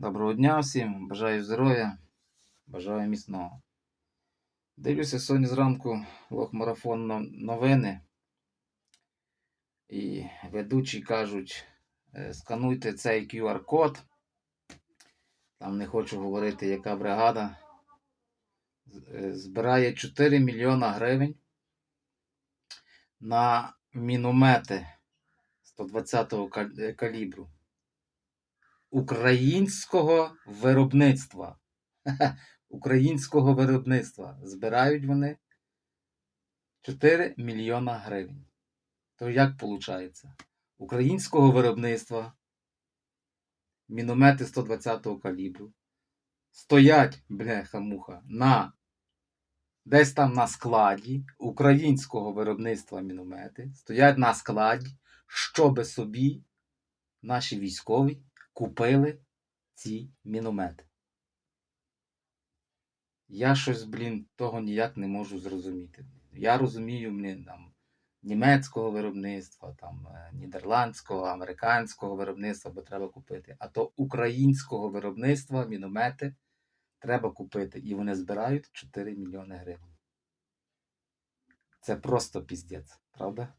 Доброго дня всім, бажаю здоров'я, бажаю міцного. Дивлюся сьогодні зранку лох-марафон новини. І ведучі кажуть, е, скануйте цей QR-код. Там не хочу говорити, яка бригада. Е, Збирає 4 мільйона гривень на міномети 120-го е, калібру українського виробництва. Українського виробництва. Збирають вони 4 мільйона гривень. То як виходить? Українського виробництва міномети 120-го калібру стоять, бляха-муха, на десь там на складі українського виробництва міномети, стоять на складі, щоби собі наші військові купили ці міномети. Я щось, блін, того ніяк не можу зрозуміти. Я розумію, блін, там, німецького виробництва, там, е, нідерландського, американського виробництва, бо треба купити. А то українського виробництва міномети треба купити. І вони збирають 4 мільйони гривень. Це просто піздець, правда?